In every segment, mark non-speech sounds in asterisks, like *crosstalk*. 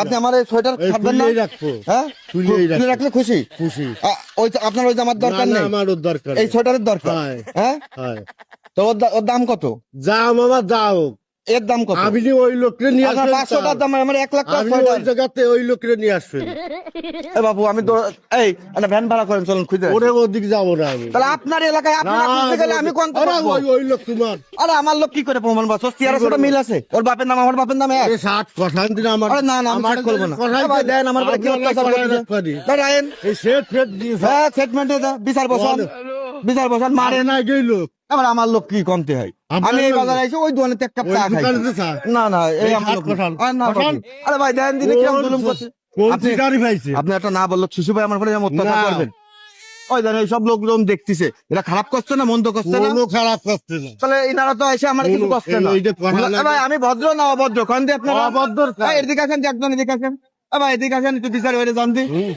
আপনি আমার এই সোয়েটার ছাড়বেন না? রাখব। হ্যাঁ? তুলে রাখলে খুশি? খুশি। ওই আপনার ওই জামার দরকার নেই? আমারও দরকার এই। সোয়েটারের দরকার? হ্যাঁ হ্যাঁ? তো ওর দাম কত? দাম আমার যাও এর দাম কত? আপনি ওই লোককে নিয়ে আপনার আসবেন পাঁচশো টাকার দাম আমার এক লাখ টাকা ওই জায়গাতে ওই লোককে নিয়ে আসবেন। এ বাবু আমি এই একটা ভ্যান ভাড়া করেন চলুন খুঁজে ওরে ওদিকে যাব না আমি। তাহলে আপনার এলাকায় আপনি না, না খুঁজতে গেলে আমি কোন আরে ওই ওই লোক তোমার। আরে আমার লোক কি করে প্রমাণ পাচ্ছ? চেয়ারের সাথে মিল আছে। ওর বাপের নাম আমার বাপের নাম এক। ষাট কথা দিন আমার না না আমি আমার করব না। দেন আমার কি অত্যাচার? রাখতে পারি। এই সেট ফেট হ্যাঁ সেটমেন্টে বিচার বসান। বিচার বসান মারে না। গেই লোক। এবার আমার লোক কি কমতে হয়? আমি এই লোক- বাজারে এসে ওই দোকানে এক কাপ চা খাই? না না এই আমার লোক আরে না। আরে ভাই দেন দিলে কি জুলুম করছে? কোন আপনি- শিকারি পাইছে। আপনি একটা না বলল শিশু ভাই আমার যেমন অত্যাচার করবেন। ওই দেন এইসব লোকজন দেখতেছে। এটা খারাপ করছে না মন্দ করছে না? কোনো খারাপ করছে না। তাহলে ইনারা তো এসে আমার কিছু কোনো- করছে না। এইটা কথা ভাই আমি ভদ্র না অভদ্র? কারণ দিয়ে আপনারা? অভদ্র এদিকে আসেন একজন এদিকে আসেন। ভাই এদিকে আসেন একটু বিচার হয়ে যান দি।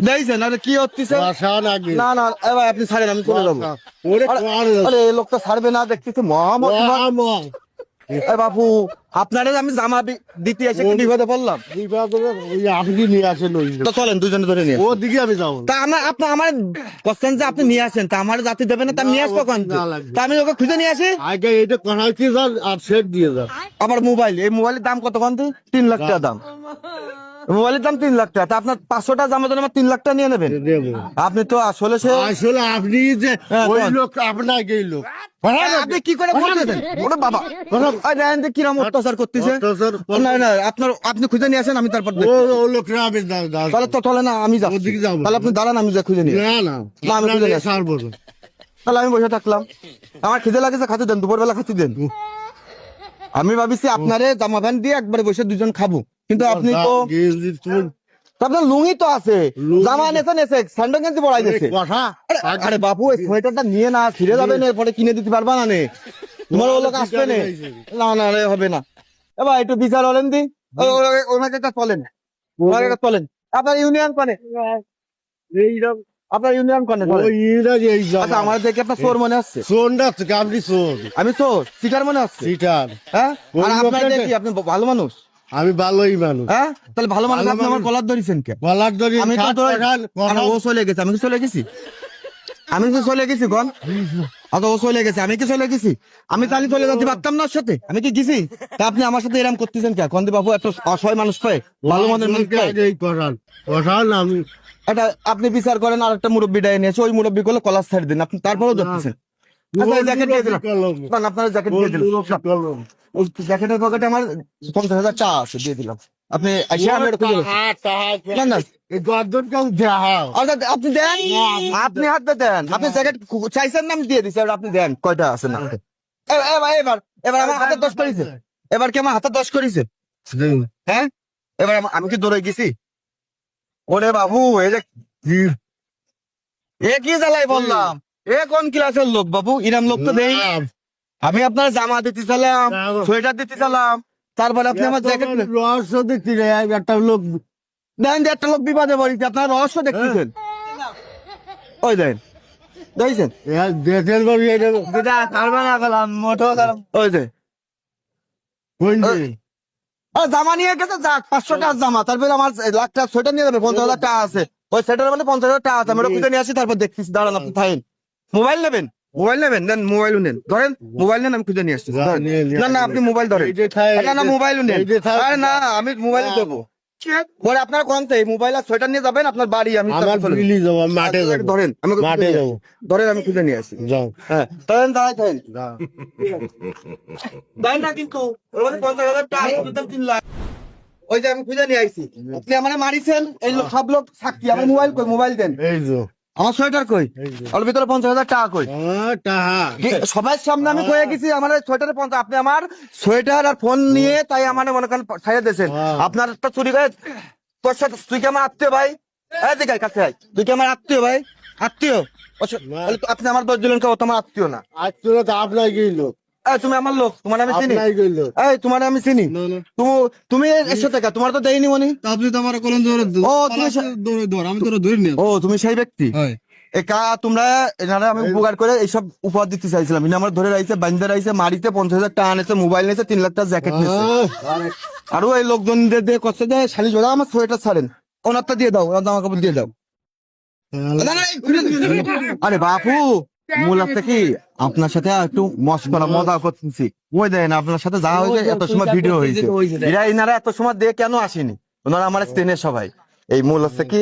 দেখছেন আরে কি হচ্ছে? না না এ আপনি ছাড়েন আমি চলে যাব। আরে- কোয়ার আরে এই লোকটা ছাড়বে না দেখতেছি মহামত মহা আপনারে আমি জামা দিতে এসে বিপদে পড়লাম আপনি নিয়ে আসেন ওই তো চলেন দুজনে ধরে নিয়ে ওদিকে আমি যাব। তা আমার আপনি আমার কোশ্চেন যে আপনি নিয়ে আসেন তা আমার জাতি দেবেন না তা নিয়ে আসব কোন তা আমি ওকে খুঁজে নিয়ে আসি? আগে এইটা কথা হচ্ছে আর সেট দিয়ে যান। আবার মোবাইল এই মোবাইলের দাম কত কোন তিন লাখ টাকা দাম। মোবাইলের দাম তিন লাখ টাকা। আপনার পাঁচশোটা দামের জন্য তিন লাখ টাকা নিয়ে নেবেন। আপনি তো আসলে সে আসলে আপনি যে হ্যাঁ, ওই লোক আপনার এই লোক। আপনি কি করে বলতেছেন ওরে বাবা। আরে দেখেন কিরম অত্যাচার করতেছে। না না আপনার আপনি খুঁজে নিয়ে আসেন আমি তারপর ও আমি তাহলে তো চলে না আমি যাব। তাহলে আপনি দাঁড়ান আমি যা খুঁজে নিয়ে। না না আমি। তাহলে আমি বসে থাকলাম। আমার খিদে লাগেছে খাতে দেন দুপুরবেলা খাতে দেন। আমি ভাবিছি আপনারে জামা প্যান্ট দিয়ে একবারে বসে দুজন খাব। কিন্তু আপনি তো আপনার লুঙ্গি তো আছে। জামা নেছে নেছে স্যান্ডো গেঞ্জি পড়াই দিয়েছে আরে- আরে বাপু এই সোয়েটারটা নিয়ে না ফিরে যাবে না পরে কিনে দিতে পারবা না নে। তোমার ও লোক আসবে না। না না রে, হবে না। এবার একটু বিচার হলেন দি। ওনাকে একটা চলেন ওনাকে একটা চলেন আপনার ইউনিয়ন কনে? আপনার ইউনিয়ন কনে আচ্ছা আমার দেখে আপনার চোর মনে আসছে। থেকে আপনি সোন আমি চোর শিকার মনে আসছে। সিটার। হ্যাঁ? আর আপনার দেখি আপনি ভালো মানুষ। আমি ভালোই মানুষ। হ্যাঁ? তাহলে ভালো মানুষ আপনি আমার কলার ধরেছেন কে? গলার দড়ি আমি তো ধরে- ও চলে গেছে আমি কি চলে গেছি? আমি কি চলে গেছি গন আচ্ছা ও চলে গেছে আমি কি চলে গেছি? আমি তাহলে চলে যেতে পারতাম না ওর সাথে? আমি কি গেছি? তা আপনি আমার সাথে এরকম করতেছেন কে? কন্দি বাবু এত অসহায় মানুষ পায় ভালো মনের মানুষ পায় এই করান। করান আমি এটা আপনি বিচার করেন আর একটা মুরব্বী ডাই নিয়েছে ওই মুরব্বী গুলো কলার ছাড় দিন। আপনি তারপরেও ধরতেছেন। আচ্ছা, আপনার জ্যাকেট দিয়ে দিলাম। জ্যাকেটের পকেটে আমার পঞ্চাশ হাজার চা আছে দিয়ে দিলাম। আপনি এসে আমি এটা খুঁজে তাহা, তাহা, না না। এই গর্দন কেউ দেহা আচ্ছা, আপনি দেন। আপনি হাত দেন। আপনি জ্যাকেট চাইছেন না দিয়ে দিচ্ছি এবার আপনি দেন। কয়টা আছে না? এ- এবার এবার এবার আমার হাতে দশ করেছে। এবার কি আমার হাতে দশ করেছে? হ্যাঁ? এবার আমি কি দৌড়ে গেছি? ওরে বাবু এই যে এ কি জ্বালাই বললাম? এ কোন ক্লাসের লোক বাবু? ইরাম লোক তো দেই আমি আপনার জামা দিতে চালাম সোয়েটার দিতে চালাম। তারপরে আপনি আমার জ্যাকেট রহস্য দেখছি একটা লোক দেন যে একটা লোক বিপদে পড়েছে আপনার রহস্য দেখতেছেন? ওই দেন। দেখছেন? দেশের বাড়ি এটা কারবা না গেলাম মোটো ওই যে জামা নিয়ে গেছে যাক পাঁচশো টাকার জামা। তারপরে আমার লাখ টাকা সোয়েটার নিয়ে যাবে পঞ্চাশ হাজার টাকা আছে। ওই সেটার মানে পঞ্চাশ হাজার টাকা আছে আমি ওটা নিয়ে আসি তারপর দেখতেছি। দাঁড়ান আপনি থাকেন। মোবাইল নেবেন? মোবাইল নেবেন? দেন মোবাইল নেন। ধরেন মোবাইল নেন আমি খুঁজে নিয়ে আসছি। না না আপনি মোবাইল ধরেন। এই যে থাই- না না মোবাইল নেন। আরে না আমি মোবাইল দেবো। পরে আপনার কোন এই মোবাইল আর সোয়েটার নিয়ে যাবেন আপনার বাড়ি আমি আমার বিলি যাব। আমি মাঠে যাব। যাব। ধরেন আমি ওকে খুঁজে মাঠে নিয়ে যাব। আসি। ধরেন আমি খুঁজে নিয়ে আসি যাও। হ্যাঁ ধরেন দাঁড়াই থাকেন যা। না কিন্তু ওর মধ্যে পঞ্চাশ হাজার টাকা আছে, লাখ। ওই যে আমি খুঁজে নিয়ে আইছি। আপনি আমার মারিছেন এই লোক সব লোক সাক্ষী। আমার মোবাইল কই মোবাইল দেন। এই যে। আমার সোয়েটার কই? ওর ভিতরে পঞ্চাশ হাজার টাকা কই? সবার সামনে আমি কয়ে গেছি আমার সোয়েটারে পঞ্চাশ আপনি আমার সোয়েটার আর ফোন নিয়ে তাই আমার মনে করেন ছাইয়া দিয়েছেন। হ্যাঁ। আপনার তো চুরি করে তোর সাথে তুই কি আমার আত্মীয় ভাই? এই দেখাই কাছে। তুই কি আমার আত্মীয় ভাই? আত্মীয়। আপনি আমার দশ দিলেন কেউ তোমার আত্মীয় না। আত্মীয় তো আপনার গিয়ে এই, তুমি আমার লোক তোমার আমি চিনি। এই তোমার আমি চিনি। তুমি তুমি এসে থেকে তোমার তো দেয়নি মনি। আপনি তো আমার কলম ধরে ও, তুমি সে- ধরে ধর আমি ধরে ও তুমি সেই ব্যক্তি? একা তোমরা এনারা আমি উপকার করে এইসব উপহার দিতে চাইছিলাম। ইনি আমার ধরে রাইছে বান্ধে রাইছে মারিতে পঞ্চাশ হাজার টাকা আনেছে মোবাইল নিয়েছে তিন লাখ টাকা জ্যাকেট নিয়েছে। আরও এই লোকজনদের দিয়ে কষ্ট দেয় শালি জোড়া আমার সোয়েটার ছাড়েন। ওনারটা দিয়ে দাও ওনার জামা কাপড় দিয়ে দিও। আরে বাপু! কি আপনার সাথে একটু মস্করা মজা করতেছি। ওই দেন আপনার সাথে যা হয়েছে এত সময় ভিডিও হয়েছে। এরা এনারা এত সময় দিয়ে কেন আসেনি? ওনারা আমার স্টেনের সবাই। এই মূল হচ্ছে কি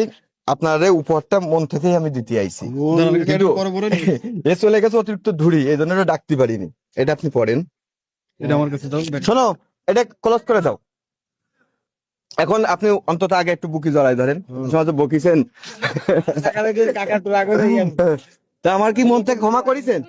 আপনার উপহারটা মন থেকেই আমি দিতে আইছি। *laughs* এ চলে গেছে অতিরিক্ত ধুরি এই জন্য ডাকতে পারিনি। এটা আপনি পড়েন। এটা আমার কাছে দাও শোনো এটা ক্লোজ করে দাও। এখন আপনি অন্তত আগে একটু বুকি জড়াই ধরেন। সমাজ বকিছেন। *laughs* তা আমার কি মন থেকে ক্ষমা করেছেন